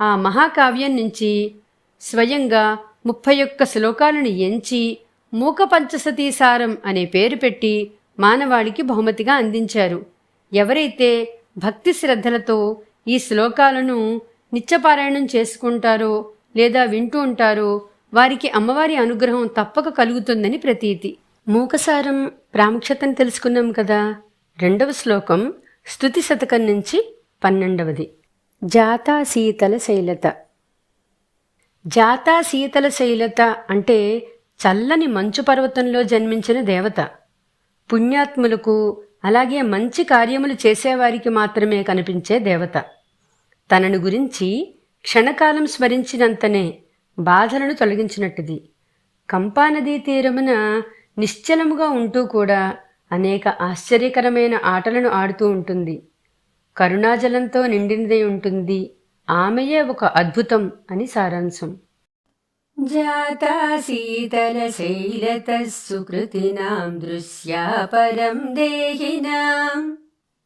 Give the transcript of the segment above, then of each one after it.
ఆ మహాకావ్యం నుంచి స్వయంగా ముప్పై ఒక్క శ్లోకాలను ఎంచి మూక పంచసతీసారం అనే పేరు పెట్టి మానవాళికి బహుమతిగా అందించారు. ఎవరైతే భక్తి శ్రద్ధలతో ఈ శ్లోకాలను నిత్యపారాయణం చేసుకుంటారో లేదా వింటూ ఉంటారో వారికి అమ్మవారి అనుగ్రహం తప్పక కలుగుతుందని ప్రతీతి. మూకసారం ప్రాముఖ్యతను తెలుసుకున్నాం కదా. రెండవ శ్లోకం స్తుతి శతకం నుంచి పన్నెండవది. జాతా శీతల శైలత. జాతా శీతల శైలత అంటే చల్లని మంచు పర్వతంలో జన్మించిన దేవత. పుణ్యాత్ములకు అలాగే మంచి కార్యములు చేసేవారికి మాత్రమే కనిపించే దేవత. తనను గురించి క్షణకాలం స్మరించినంతనే బాధలను తొలగించినట్టుది. కంపానదీ తీరమున నిశ్చలముగా ఉంటూ కూడా అనేక ఆశ్చర్యకరమైన ఆటలను ఆడుతూ ఉంటుంది. కరుణాజలంతో నిండినదై ఉంటుంది. ఆమెయే ఒక అద్భుతం అని సారాంశం. జాతా శీతలశైలతసుకృతినాం దృశ్యా పరం దేహినాం.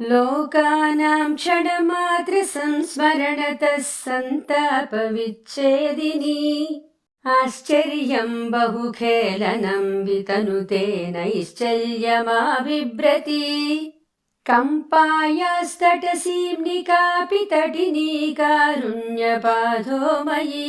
లోకానాం క్షణమాత్ర సంస్మరణత సంతాపవిచ్ఛేదిని. ఆశ్చర్యం బహుఖేళనం వితనుతే నైశ్చల్యమాబిభ్రతి कम्पायास्तटसीम्निकापि तटिनी कारुण्यपाधो मयि